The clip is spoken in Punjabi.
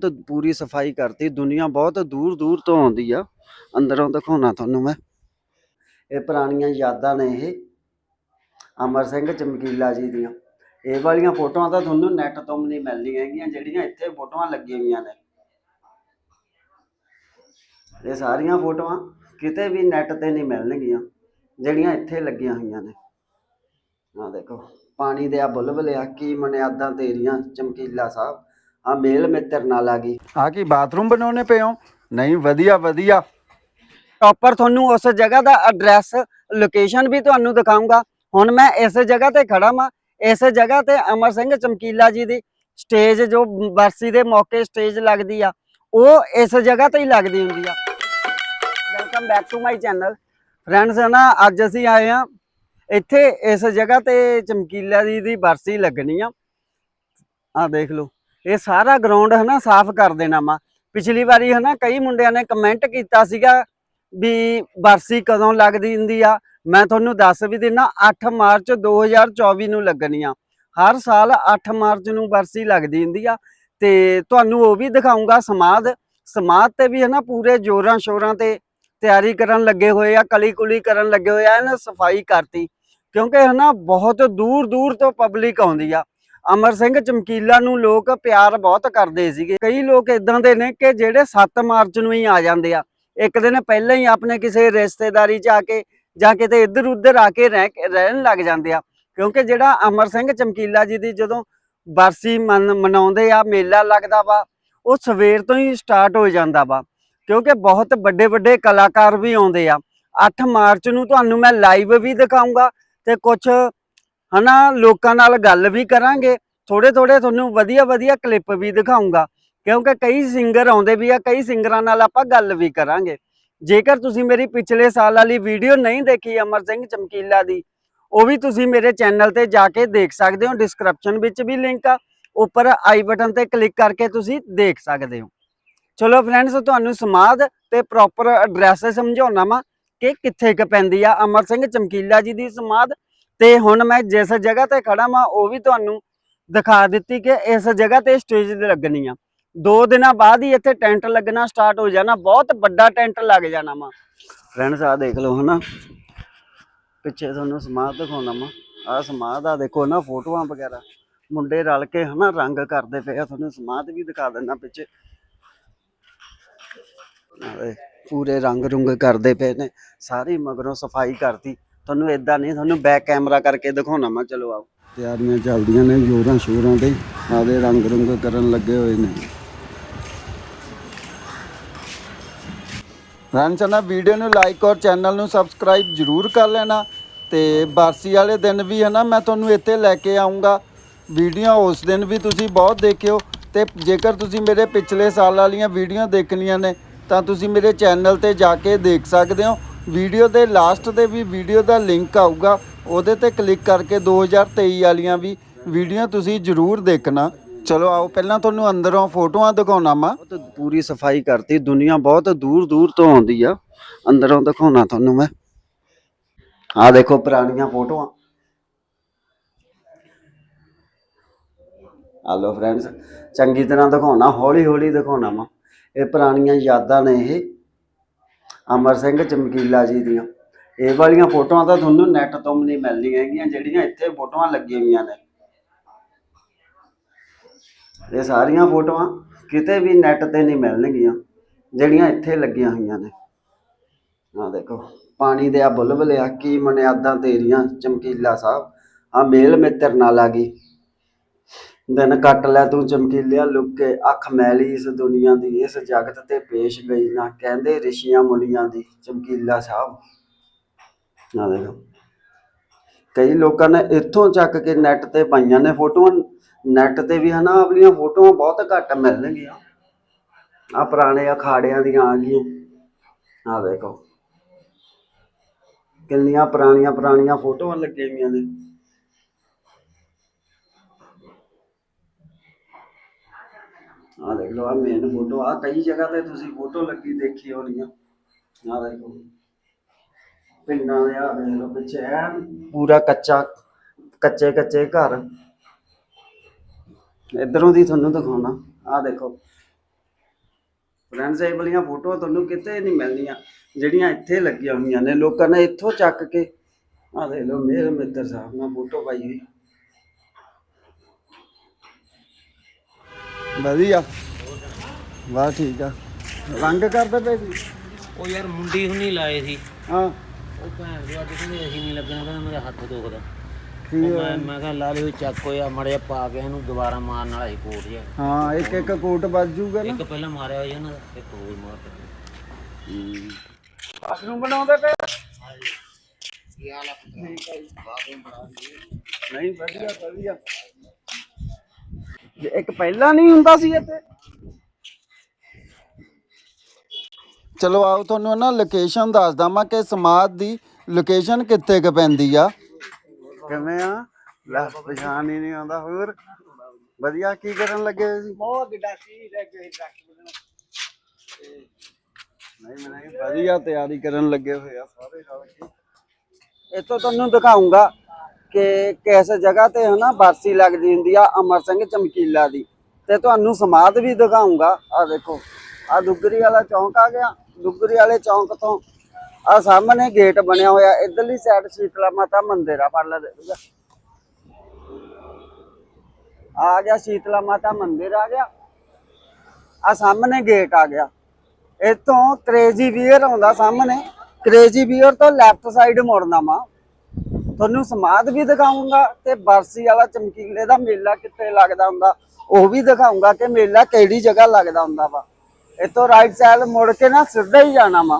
ਤੇ ਪੂਰੀ ਸਫ਼ਾਈ ਕਰਤੀ, ਦੁਨੀਆ ਬਹੁਤ ਦੂਰ ਦੂਰ ਤੋਂ ਆਉਂਦੀ ਆ। ਅੰਦਰੋਂ ਦਿਖਾਉਣਾ ਤੁਹਾਨੂੰ ਮੈਂ। ਇਹ ਪੁਰਾਣੀਆਂ ਯਾਦਾਂ ਨੇ ਇਹ। ਅਮਰ ਸਿੰਘ ਚਮਕੀਲਾ ਜੀ ਦੀਆਂ। ਇਹ ਵਾਲੀਆਂ ਫੋਟੋਆਂ ਤਾਂ ਤੁਹਾਨੂੰ ਨੈਟ ਤੋਂ ਵੀ ਨਹੀਂ ਮਿਲਣੀਆਂ ਹੈਗੀਆਂ, ਜਿਹੜੀਆਂ ਇੱਥੇ ਫੋਟੋਆਂ ਲੱਗੀਆਂ ਹੋਈਆਂ ਨੇ। ਇਹ ਸਾਰੀਆਂ ਫੋਟੋਆਂ ਕਿਤੇ ਵੀ ਨੈਟ ਤੇ ਨਹੀਂ ਮਿਲਣਗੀਆਂ, ਜਿਹੜੀਆਂ ਇੱਥੇ ਲੱਗੀਆਂ ਹੋਈਆਂ ਨੇ। ਆ ਦੇਖੋ, ਪਾਣੀ ਦੇ ਆ ਬੁਲਬੁਲੇ ਆ, ਕੀ ਮਨਿਆਦਾਂ ਤੇਰੀਆਂ, ਚਮਕੀਲਾ ਸਾਹਿਬ। ਆ ਮੇਲ ਮਿੱਤਰ ਨਾਲ ਆ ਗਈ। ਆ ਕੀ ਬਾਥਰੂਮ ਬਣਾਉਣੇ ਪਏ ਹੋ? ਨਹੀਂ ਵਧੀਆ ਵਧੀਆ। ਪ੍ਰੋਪਰ ਤੁਹਾਨੂੰ ਉਸ ਜਗ੍ਹਾ ਦਾ ਐਡਰੈਸ ਲੋਕੇਸ਼ਨ ਵੀ ਤੁਹਾਨੂੰ ਦਿਖਾਉਂਗਾ ਹੁਣ ਮੈਂ ਇਸ ਜਗ੍ਹਾ ਤੇ ਖੜਾ ਵਾਂ। ਇਸ ਜਗ੍ਹਾ ਤੇ ਅਮਰ ਸਿੰਘ ਚਮਕੀਲਾ ਜੀ ਦੀ ਸਟੇਜ ਜੋ ਬਰਸੀ ਦੇ ਮੌਕੇ ਸਟੇਜ ਲੱਗਦੀ ਆ ਉਹ ਇਸ ਜਗ੍ਹਾ ਤੇ ਹੀ ਲੱਗਦੀ ਹੁੰਦੀ ਆ। Welcome back to my channel friends ਨਾ ਅੱਜ ਅਸੀਂ ਆਏ ਆ ਇੱਥੇ ਇਸ ਜਗ੍ਹਾ ਤੇ ਚਮਕੀਲਾ ਜੀ ਦੀ ਬਰਸੀ ਲੱਗਣੀ ਆ। ਆ ਦੇਖ ਲਓ। ਇਹ ਸਾਰਾ ਗਰਾਊਂਡ ਹੈ ਨਾ ਸਾਫ਼ ਕਰ ਦੇਣਾ ਵਾ। ਪਿਛਲੀ ਵਾਰੀ ਹੈ ਨਾ ਕਈ ਮੁੰਡਿਆਂ ਨੇ ਕਮੈਂਟ ਕੀਤਾ ਸੀਗਾ ਵੀ ਬਰਸੀ ਕਦੋਂ ਲੱਗਦੀ ਹੁੰਦੀ ਆ। ਮੈਂ ਤੁਹਾਨੂੰ ਦੱਸ ਵੀ ਦਿੰਨਾ 8 ਮਾਰਚ 2024 ਨੂੰ ਲੱਗਣੀ ਆ। ਹਰ ਸਾਲ 8 ਮਾਰਚ ਨੂੰ ਬਰਸੀ ਲੱਗਦੀ ਹੁੰਦੀ ਆ ਤੇ ਤੁਹਾਨੂੰ ਉਹ ਵੀ ਦਿਖਾਉਂਗਾ ਸਮਾਦ ਸਮਾਦ ਤੇ ਵੀ ਹੈ ਨਾ ਪੂਰੇ ਜੋਰਾਂ ਸ਼ੋਰਾਂ ਤੇ ਤਿਆਰੀ ਕਰਨ ਲੱਗੇ ਹੋਏ ਆ, ਕਲੀ ਕੁਲੀ ਕਰਨ ਲੱਗੇ ਹੋਏ ਆ, ਇਹਨਾਂ ਸਫ਼ਾਈ ਕਰਤੀ। ਕਿਉਂਕਿ ਹੈ ਨਾ ਬਹੁਤ ਦੂਰ ਦੂਰ ਤੋਂ ਪਬਲਿਕ ਆਉਂਦੀ ਆ। ਅਮਰ ਸਿੰਘ ਚਮਕੀਲਾ ਨੂੰ ਲੋਕ ਪਿਆਰ ਬਹੁਤ ਕਰਦੇ ਸੀਗੇ। ਕਈ ਲੋਕ ਇਦਾਂ ਦੇ ਨੇ ਕਿ ਜਿਹੜੇ 7 ਮਾਰਚ ਨੂੰ ਹੀ ਆ ਜਾਂਦੇ ਆ। ਇੱਕ ਦਿਨ ਪਹਿਲਾਂ ਹੀ ਆਪਣੇ ਕਿਸੇ ਰਿਸ਼ਤੇਦਾਰੀ ਚ ਆ ਕੇ ਜਾਂ ਕਿਤੇ ਇੱਧਰ ਉੱਧਰ ਆ ਕੇ ਰਹਿਣ ਲੱਗ ਜਾਂਦੇ ਆ। ਕਿਉਂਕਿ ਜਿਹੜਾ ਅਮਰ ਸਿੰਘ ਚਮਕੀਲਾ ਜੀ ਦੀ ਜਦੋਂ ਬਰਸੀ ਮਨ- ਮਨਾਉਂਦੇ ਆ, ਮੇਲਾ ਲੱਗਦਾ ਵਾ, ਉਹ ਸਵੇਰ ਤੋਂ ਹੀ ਸਟਾਰਟ ਹੋ ਜਾਂਦਾ ਵਾ। ਕਿਉਂਕਿ ਬਹੁਤ ਵੱਡੇ ਵੱਡੇ ਕਲਾਕਾਰ ਵੀ ਆਉਂਦੇ ਆ। 8 ਮਾਰਚ ਨੂੰ ਤੁਹਾਨੂੰ ਮੈਂ ਲਾਈਵ ਵੀ ਦਿਖਾਉਂਗਾ ਤੇ ਕੁਝ ਹਨਾ, ਲੋਕਾਂ ਨਾਲ ਗੱਲ ਵੀ ਕਰਾਂਗੇ। ਥੋੜੇ ਥੋੜੇ ਤੁਹਾਨੂੰ ਵਧੀਆ ਵਧੀਆ ਕਲਿੱਪ ਵੀ ਦਿਖਾਉਂਗਾ ਕਿਉਂਕਿ ਕਈ ਸਿੰਗਰ ਆਉਂਦੇ ਵੀ ਆ, ਕਈ ਸਿੰਗਰਾਂ ਨਾਲ ਆਪਾਂ ਗੱਲ ਵੀ ਕਰਾਂਗੇ। ਜੇਕਰ ਤੁਸੀਂ ਮੇਰੀ ਪਿਛਲੇ ਸਾਲ ਵਾਲੀ ਵੀਡੀਓ ਨਹੀਂ ਦੇਖੀ ਅਮਰ ਸਿੰਘ ਚਮਕੀਲਾ ਦੀ, ਉਹ ਵੀ ਤੁਸੀਂ ਮੇਰੇ ਚੈਨਲ ਤੇ ਜਾ ਕੇ ਦੇਖ ਸਕਦੇ ਹੋ। ਡਿਸਕ੍ਰਿਪਸ਼ਨ ਵਿੱਚ ਵੀ ਲਿੰਕ ਆ। ਉੱਪਰ ਆਈ ਬਟਨ ਤੇ ਕਲਿੱਕ ਕਰਕੇ ਤੁਸੀਂ ਦੇਖ ਸਕਦੇ ਹੋ। ਚਲੋ ਫਰੈਂਡਸ ਤੁਹਾਨੂੰ ਸਮਾਦ ਤੇ ਪ੍ਰੋਪਰ ਐਡਰੈਸ ਸਮਝਾਉਣਾ ਵਾ ਕਿ ਕਿੱਥੇ ਕ ਪੈਂਦੀ ਆ ਅਮਰ ਸਿੰਘ ਚਮਕੀਲਾ ਜੀ ਦੀ ਸਮਾਦ ਤੇ ਹੁਣ ਮੈਂ ਜਿਸ ਜਗ੍ਹਾ ਤੇ ਖੜਾ ਵਾਂ, ਉਹ ਵੀ ਤੁਹਾਨੂੰ ਦਿਖਾ ਦਿੱਤੀ ਕਿ ਇਸ ਜਗ੍ਹਾ ਤੇ ਸਟੇਜ ਲੱਗਣੀ ਆ। ਦੋ ਦਿਨਾਂ ਬਾਅਦ ਹੀ ਇੱਥੇ ਟੈਂਟ ਲੱਗਣਾ ਸਟਾਰਟ ਹੋ ਜਾਣਾ, ਬਹੁਤ ਵੱਡਾ ਟੈਂਟ ਲੱਗ ਜਾਣਾ ਵਾ। ਫਰੈਂਡਸ ਆ ਦੇਖ ਲਓ ਹਨਾ। ਪਿੱਛੇ ਤੁਹਾਨੂੰ ਸਮਾਧ ਦਿਖਾਉਣਾ ਵਾ। ਆ ਸਮਾਧ ਆ, ਦੇਖੋ ਨਾ, ਫੋਟੋਆਂ ਵਗੈਰਾ। ਮੁੰਡੇ ਰਲ ਕੇ ਹਨਾ, ਰੰਗ ਕਰਦੇ ਪਏ ਆ। ਤੁਹਾਨੂੰ ਸਮਾਧ ਵੀ ਦਿਖਾ ਦਿੰਦਾ ਪਿੱਛੇ। ਪੂਰੇ ਰੰਗ ਰੁੰਗ ਕਰਦੇ ਪਏ ਨੇ। ਸਾਰੀ ਮਗਰੋਂ ਸਫ਼ਾਈ ਕਰਤੀ। ਤੁਹਾਨੂੰ ਇਦਾਂ ਨਹੀਂ, ਤੁਹਾਨੂੰ ਬੈਕ ਕੈਮਰਾ ਕਰਕੇ ਦਿਖਾਉਣਾ ਮੈਂ, ਚਲੋ ਆਓ। ਤਿਆਰੀਆਂ ਚੱਲਦੀਆਂ ਨੇ, ਜੋਰਾਂ ਸ਼ੋਰਾਂ ਤੇ ਆਦੇ ਰੰਗ ਰੁੰਗ ਕਰਨ ਲੱਗੇ ਹੋਏ ਨੇ। ਫਰੈਂਡਸ ਵੀਡੀਓ ਨੂੰ ਲਾਈਕ ਔਰ ਚੈਨਲ ਨੂੰ ਸਬਸਕ੍ਰਾਈਬ ਜਰੂਰ ਕਰ ਲੈਣਾ ਤੇ ਬਾਰਸੀ ਵਾਲੇ ਦਿਨ ਵੀ ਹੈ ਨਾ, ਮੈਂ ਤੁਹਾਨੂੰ ਇੱਥੇ ਲੈ ਕੇ ਆਉਂਗਾ ਵੀਡੀਓ ਉਸ ਦਿਨ ਵੀ ਤੁਸੀਂ ਬਹੁਤ ਦੇਖਿਓ ਤੇ ਜੇਕਰ ਤੁਸੀਂ ਮੇਰੇ ਪਿਛਲੇ ਸਾਲ ਵਾਲੀਆਂ ਵੀਡੀਓ ਦੇਖਣੀਆਂ ਨੇ, ਤਾਂ ਤੁਸੀਂ ਮੇਰੇ ਚੈਨਲ ਤੇ ਜਾ ਕੇ ਦੇਖ ਸਕਦੇ ਹੋ। ਵੀਡੀਓ ਦੇ ਲਾਸਟ ਤੇ ਵੀ ਵੀਡੀਓ ਦਾ ਲਿੰਕ ਆਊਗਾ, ਉਹਦੇ ਤੇ ਕਲਿੱਕ ਕਰਕੇ 2023 ਵਾਲੀਆਂ ਵੀ ਵੀਡੀਓ ਤੁਸੀਂ ਜਰੂਰ ਦੇਖਣਾ। ਚਲੋ ਆਓ, ਪਹਿਲਾਂ ਤੁਹਾਨੂੰ ਅੰਦਰੋਂ ਫੋਟੋਆਂ ਦਿਖਾਉਣਾ ਵਾ। ਪੂਰੀ ਸਫ਼ਾਈ ਕਰਤੀ, ਦੁਨੀਆ ਬਹੁਤ ਦੂਰ ਦੂਰ ਤੋਂ ਆਉਂਦੀ ਆ। ਅੰਦਰੋਂ ਦਿਖਾਉਣਾ ਤੁਹਾਨੂੰ ਮੈਂ। ਆ ਦੇਖੋ ਪੁਰਾਣੀਆਂ ਫੋਟੋਆਂ। ਆ ਲੋ ਫਰੈਂਡਸ ਚੰਗੀ ਤਰ੍ਹਾਂ ਦਿਖਾਉਣਾ ਹੌਲੀ ਹੌਲੀ ਦਿਖਾਉਣਾ ਵਾ। ਇਹ ਪੁਰਾਣੀਆਂ ਯਾਦਾਂ ਨੇ ਇਹ। ਅਮਰ ਸਿੰਘ ਚਮਕੀਲਾ ਜੀ ਦੀਆਂ। ਇਹ ਵਾਲੀਆਂ ਫੋਟੋਆਂ ਤਾਂ ਤੁਹਾਨੂੰ ਨੈਟ ਤੋਂ ਵੀ ਨਹੀਂ ਮਿਲਣੀਆਂ ਹੈਗੀਆਂ, ਜਿਹੜੀਆਂ ਇੱਥੇ ਫੋਟੋਆਂ ਲੱਗੀਆਂ ਹੋਈਆਂ ਨੇ। ਇਹ ਸਾਰੀਆਂ ਫੋਟੋਆਂ ਕਿਤੇ ਵੀ ਨੈਟ ਤੇ ਨਹੀਂ ਮਿਲਣਗੀਆਂ, ਜਿਹੜੀਆਂ ਇੱਥੇ ਲੱਗੀਆਂ ਹੋਈਆਂ ਨੇ। ਆ ਦੇਖੋ, ਪਾਣੀ ਦੇ ਆ ਬੁਲਬੁਲੇ ਆ ਕੀ ਮਨਿਆਦਾਂ ਤੇਰੀਆਂ, ਚਮਕੀਲਾ ਸਾਹਿਬ। ਆ ਮੇਲ ਮਿੱਤਰ ਨਾਲ ਆ ਗਈ। ਦਿਨ ਕੱਟ ਲੈ, ਤੂੰ ਚਮਕੀਲਿਆ ਲੁੱਕ ਕੇ, ਅੱਖ ਮੈਲੀ ਇਸ ਦੁਨੀਆ ਦੀ, ਇਸ ਜਗਤ ਤੇ ਪੇਸ਼ ਗਈ ਨਾ, ਕਹਿੰਦੇ ਰਿਸ਼ੀਆਂ ਮੁਨੀਆਂ ਦੀ, ਚਮਕੀਲਾ ਸਾਹਿਬ। ਆ ਦੇਖੋ। ਕਈ ਲੋਕਾਂ ਨੇ ਇੱਥੋਂ ਚੱਕ ਕੇ ਨੈਟ ਤੇ ਪਾਈਆਂ ਨੇ ਫੋਟੋਆਂ ਨੈਟ ਤੇ ਵੀ ਹਨਾ, ਆਪਣੀਆਂ ਫੋਟੋਆਂ ਬਹੁਤ ਘੱਟ ਮਿਲਣਗੀਆਂ। ਆ ਪੁਰਾਣੇ ਅਖਾੜਿਆਂ ਦੀਆਂ ਆ ਗਈਆਂ। ਆ ਦੇਖੋ। ਕਿੰਨੀਆਂ ਪੁਰਾਣੀਆਂ ਪੁਰਾਣੀਆਂ ਫੋਟੋਆਂ ਲੱਗੀਆਂ ਹੋਈਆਂ ਨੇ। ਆ ਦੇਖ ਲਓ ਆ ਮੇਨ ਫੋਟੋ ਆ ਕਈ ਜਗ੍ਹਾ ਤੇ ਤੁਸੀਂ ਫੋਟੋ ਲੱਗੀ ਦੇਖੀ ਹੋਣੀ ਆ। ਆ ਦੇਖੋ। ਪਿੰਡਾਂ ਦੇ ਆ ਦੇਖ ਲਓ, ਪਿੱਛੇ ਐਨ ਪੂਰਾ ਕੱਚਾ, ਕੱਚੇ ਕੱਚੇ ਘਰ। ਇਧਰੋਂ ਦੀ ਤੁਹਾਨੂੰ ਦਿਖਾਉਣਾ। ਆ ਦੇਖੋ। ਫਰੈਂਡਸ ਇਹ ਵਾਲੀਆਂ ਫੋਟੋਆਂ ਤੁਹਾਨੂੰ ਕਿਤੇ ਨਹੀਂ ਮਿਲਣੀਆਂ, ਜਿਹੜੀਆਂ ਇੱਥੇ ਲੱਗੀਆਂ ਹੋਈਆਂ ਨੇ। ਲੋਕਾਂ ਨੇ ਇੱਥੋਂ ਚੱਕ ਕੇ ਆ ਦੇਖ ਲਓ, ਮੇਰੇ ਮਿੱਤਰ ਸਾਹਿਬ ਨਾਲ ਫੋਟੋ ਪਾਈ ਹੋਈ। ਵਧੀਆ। ਵਾਹ ਠੀਕ ਆ। ਰੰਗ ਕਰਦੇ ਪਏ ਸੀ? ਉਹ ਯਾਰ ਮੁੰਡੀ ਹੁਣੀ ਲਾਏ ਸੀ। ਹਾਂ। ਉਹ ਭੈਣ ਦੇ ਅੱਜ ਕਹਿੰਦੇ ਅਸੀਂ ਨਹੀਂ ਲੱਗਣਾ ਕਹਿੰਦਾ ਮੇਰਾ ਹੱਥ ਦੁਖਦਾ। ਕੀ ਉਹ? ਮੈਂ ਮੈਂ ਕਿਹਾ ਲਾ ਲਿਓ ਚੱਕ ਹੋਇਆ ਮੜਿਆ ਪਾ ਕੇ ਇਹਨੂੰ ਦੁਬਾਰਾ ਮਾਰਨ ਵਾਲਾ ਸੀ ਕੋਟ ਜਿਹਾ। ਹਾਂ ਇੱਕ ਇੱਕ ਕੋਟ ਵੱਜ ਜੂਗਾ ਨਾ। ਇੱਕ ਪਹਿਲਾਂ ਮਾਰਿਆ ਹੋਇਆ ਦਾ ਇੱਕ ਹੋਰ ਮਾਰ ਬਾਥਰੂਮ ਬਣਾਉਂਦੇ ਪਏ? ਨਹੀਂ ਵਧੀਆ ਵਧੀਆ। ਜੇ ਇੱਕ ਪਹਿਲਾਂ ਨਹੀਂ ਹੁੰਦਾ ਸੀ ਇੱਥੇ। ਚਲੋ ਆਓ ਤੁਹਾਨੂੰ ਨਾ ਲੋਕੇਸ਼ਨ ਦੱਸਦਾ ਮੈਂ ਕਿ ਸਮਾਦ ਦੀ ਲੋਕੇਸ਼ਨ ਕਿੱਥੇ ਕ ਪੈਂਦੀ ਆ। ਕਿਵੇਂ ਆ? ਲੈ ਪਛਾਣ ਹੀ ਨਹੀਂ ਆਉਂਦਾ ਹੋਰ। ਵਧੀਆ ਕੀ ਕਰਨ ਲੱਗੇ ਹੋਏ ਸੀ? ਬਹੁਤ ਗਿੱਡਾ ਸੀ ਨਹੀਂ ਨਹੀਂ ਵਧੀਆ ਤਿਆਰੀ ਕਰਨ ਲੱਗੇ ਹੋਏ ਆ ਸਾਰੇ ਰਲ ਕੇ। ਇੱਥੋਂ ਤੁਹਾਨੂੰ ਦਿਖਾਉਂਗਾ। ਕਿ ਕਿਸ ਜਗ੍ਹਾ ਤੇ ਹਨਾ ਬਰਸੀ ਲੱਗਦੀ ਹੁੰਦੀ ਆ ਅਮਰ ਸਿੰਘ ਚਮਕੀਲਾ ਦੀ। ਤੇ ਤੁਹਾਨੂੰ ਸਮਾਧ ਵੀ ਦਿਖਾਉਂਗਾ। ਆ ਦੇਖੋ ਆ ਦੁੱਗਰੀ ਵਾਲਾ ਚੌਂਕ ਆ ਗਿਆ। ਦੁੱਗਰੀ ਵਾਲੇ ਚੌਂਕ ਤੋਂ ਆ ਸਾਹਮਣੇ ਗੇਟ ਬਣਿਆ ਹੋਇਆ। ਇਧਰਲੀ ਸਾਈਡ ਸ਼ੀਤਲਾ ਮਾਤਾ ਮੰਦਿਰ ਆ ਪਰਲਾ ਦੇਖੂਗਾ ਆ ਗਿਆ ਸ਼ੀਤਲਾ ਮਾਤਾ ਮੰਦਿਰ, ਆ ਗਿਆ। ਆ ਸਾਹਮਣੇ ਗੇਟ ਆ ਗਿਆ। ਇੱਥੋਂ ਕ੍ਰੇਜੀ ਵੀਅਰ ਆਉਂਦਾ ਸਾਹਮਣੇ। ਕ੍ਰੇਜੀ ਵੀਅਰ ਤੋਂ ਲੈਫਟ ਸਾਈਡ ਮੁੜਨਾ ਵਾ। ਤੁਹਾਨੂੰ ਸਮਾਧ ਵੀ ਦਿਖਾਉਂਗਾ ਤੇ ਬਰਸੀ ਵਾਲਾ ਚਮਕੀਲੇ ਦਾ ਮੇਲਾ ਕਿੱਥੇ ਲੱਗਦਾ ਹੁੰਦਾ, ਉਹ ਵੀ ਦਿਖਾਉਂਗਾ ਕਿ ਮੇਲਾ ਕਿਹੜੀ ਜਗ੍ਹਾ ਲੱਗਦਾ ਹੁੰਦਾ ਵਾ। ਇੱਥੋਂ ਰਾਈਟ ਸਾਈਡ ਮੁੜ ਕੇ ਨਾ ਸਿੱਧਾ ਹੀ ਜਾਣਾ ਵਾ।